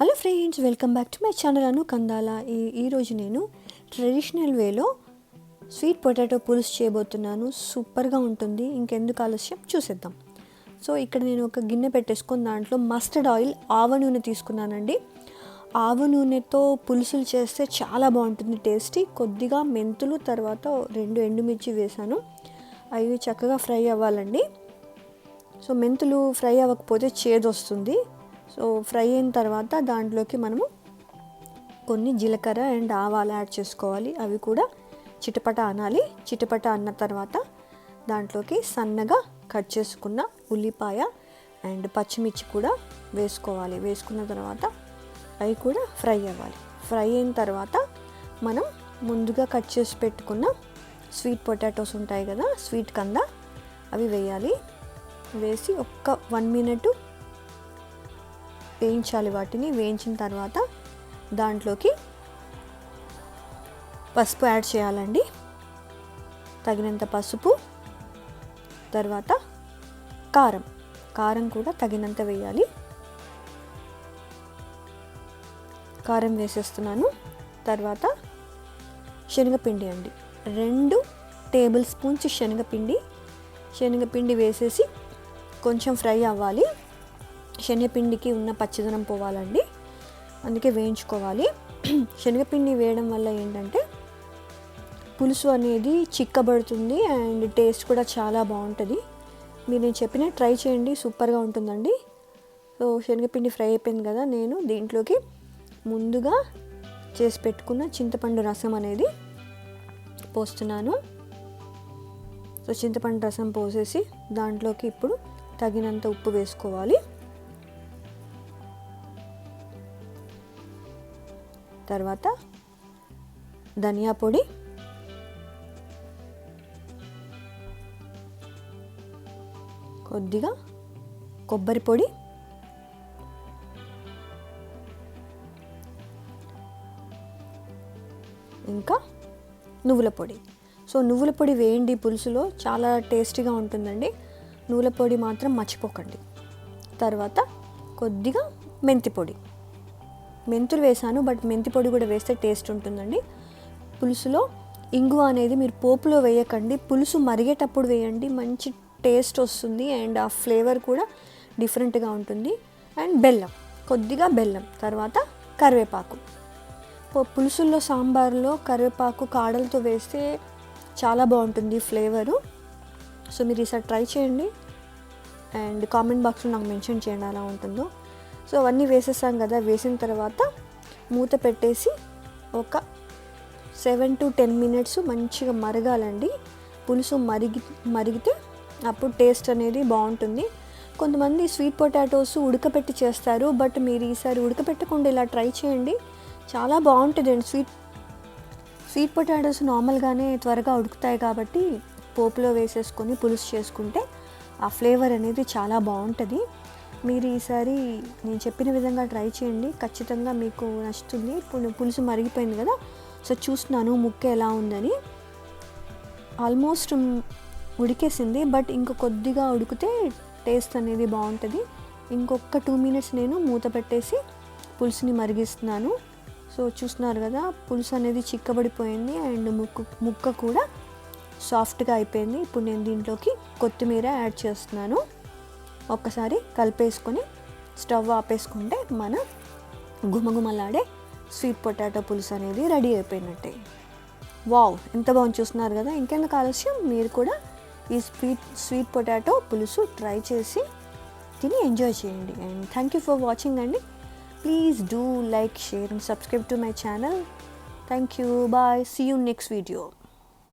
Hello friends welcome back to my channel Anu Kandala ఈ ఈరోజు నేను ట్రెడిషనల్ వేలో స్వీట్ పొటాటో పులుసు చేయబోతున్నాను. సూపర్గా ఉంటుంది. ఇంకెందుకు ఆలస్యం? చూసేద్దాం. సో ఇక్కడ నేను ఒక గిన్నె పెట్టేసుకుని దాంట్లో మస్టర్డ్ ఆయిల్ ఆవ నూనె తీసుకున్నానండి. ఆవ నూనెతో పులుసులు చేస్తే చాలా బాగుంటుంది టేస్టీ. కొద్దిగా మెంతులు తర్వాత రెండు ఎండుమిర్చి వేసాను. అవి చక్కగా ఫ్రై అవ్వాలండి. సో మెంతులు ఫ్రై అవ్వకపోతే చేదు వస్తుంది సో ఫ్రై అయిన తర్వాత దాంట్లోకి మనము కొన్ని జీలకర్ర అండ్ ఆవాలు యాడ్ చేసుకోవాలి. అవి కూడా చిటపట అనాలి. చిటపట అన్న తర్వాత దాంట్లోకి సన్నగా కట్ చేసుకున్న ఉల్లిపాయ అండ్ పచ్చిమిర్చి కూడా వేసుకోవాలి. వేసుకున్న తర్వాత అవి కూడా ఫ్రై అవ్వాలి. ఫ్రై అయిన తర్వాత మనం ముందుగా కట్ చేసి పెట్టుకున్న స్వీట్ పొటాటోస్ ఉంటాయి కదా స్వీట్ కంద అవి వేయాలి. వేసి ఒక్క వన్ మినిట్ వేయించాలి వాటిని. వేయించిన తర్వాత దాంట్లోకి పసుపు యాడ్ చేయాలండి. తగినంత పసుపు తర్వాత కారం. కారం కూడా తగినంత వేయాలి. కారం వేసేస్తున్నాను. తర్వాత శనగపిండి అండి. రెండు టేబుల్ స్పూన్స్ శనగపిండి. శనగపిండి వేసేసి కొంచెం ఫ్రై అవ్వాలి. శనగపిండికి ఉన్న పచ్చిదనం పోవాలండి. అందుకే వేయించుకోవాలి. శనగపిండి వేయడం వల్ల ఏంటంటే పులుసు అనేది చిక్కబడుతుంది అండ్ టేస్ట్ కూడా చాలా బాగుంటుంది. మీరు నేను చెప్పిన ట్రై చేయండి సూపర్గా ఉంటుందండి. సో శనగపిండి ఫ్రై అయిపోయింది కదా నేను దీంట్లోకి ముందుగా చేసి పెట్టుకున్న చింతపండు రసం అనేది పోస్తున్నాను. సో చింతపండు రసం పోసేసి దాంట్లోకి ఇప్పుడు తగినంత ఉప్పు వేసుకోవాలి. తర్వాత ధనియా పొడి. కొద్దిగా కొబ్బరి పొడి. ఇంకా నువ్వుల పొడి. సో నువ్వుల పొడి వేయండి పులుసులో చాలా టేస్టీగా ఉంటుందండి. నువ్వుల పొడి మాత్రం మర్చిపోకండి. తర్వాత కొద్దిగా మెంతి పొడి. మెంతులు వేసాను బట్ మెంతి పొడి కూడా వేస్తే టేస్ట్ ఉంటుందండి. పులుసులో ఇంగువ అనేది మీరు పోపులో వేయకండి. పులుసు మరిగేటప్పుడు వేయండి మంచి టేస్ట్ వస్తుంది అండ్ ఆ ఫ్లేవర్ కూడా డిఫరెంట్గా ఉంటుంది. అండ్ బెల్లం కొద్దిగా బెల్లం తర్వాత కరివేపాకు. పులుసుల్లో సాంబార్లో కరివేపాకు కాడలతో వేస్తే చాలా బాగుంటుంది ఫ్లేవరు. సో మీరు ఈసారి ట్రై చేయండి. అండ్ కామెంట్ బాక్స్లో నాకు మెన్షన్ చేయండి అలా ఉంటుందో. సో అవన్నీ వేసేసాం కదా వేసిన తర్వాత మూత పెట్టేసి ఒక సెవెన్ టు టెన్ మినిట్స్ మంచిగా మరగాలండి. పులుసు మరిగి మరిగితే అప్పుడు టేస్ట్ అనేది బాగుంటుంది. కొంతమంది స్వీట్ పొటాటోస్ ఉడకపెట్టి చేస్తారు బట్ మీరు ఈసారి ఉడకపెట్టకుండా ఇలా ట్రై చేయండి. చాలా బాగుంటుంది అండి స్వీట్ స్వీట్ పొటాటోస్ నార్మల్గానే త్వరగా ఉడుకుతాయి కాబట్టి పోపులో వేసేసుకొని పులుసు చేసుకుంటే ఆ ఫ్లేవర్ అనేది చాలా బాగుంటుంది. మీరు ఈసారి నేను చెప్పిన విధంగా ట్రై చేయండి. ఖచ్చితంగా మీకు నచ్చుతుంది. ఇప్పుడు పులుసు మరిగిపోయింది కదా? సో చూస్తున్నాను ముక్క ఎలా ఉందని. ఆల్మోస్ట్ ఉడికేసింది. బట్ ఇంక కొద్దిగా ఉడికితే టేస్ట్ అనేది బాగుంటుంది. ఇంకొక టూ మినిట్స్ నేను మూత పెట్టేసి పులుసుని మరిగిస్తున్నాను. సో చూస్తున్నారు కదా? పులుసు అనేది చిక్కబడిపోయింది. అండ్ ముక్కు ముక్క కూడా సాఫ్ట్గా అయిపోయింది. ఇప్పుడు నేను దీంట్లోకి కొత్తిమీర యాడ్ చేస్తున్నాను. ఒక్కసారి కలిపేసుకొని స్టవ్ ఆపేసుకుంటే మన గుమగుమలాడే స్వీట్ పొటాటో పులుసు అనేది రెడీ అయిపోయినట్టే. వావ్ ఎంత బాగుంది చూస్తున్నారు కదా? ఇంకెందుకు ఆలస్యం? మీరు కూడా ఈ స్వీట్ స్వీట్ పొటాటో పులుసు ట్రై చేసి తిని ఎంజాయ్ చేయండి. And thank you for watching అండి. Please do like share and subscribe to my channel. Thank you. Bye. See you next video.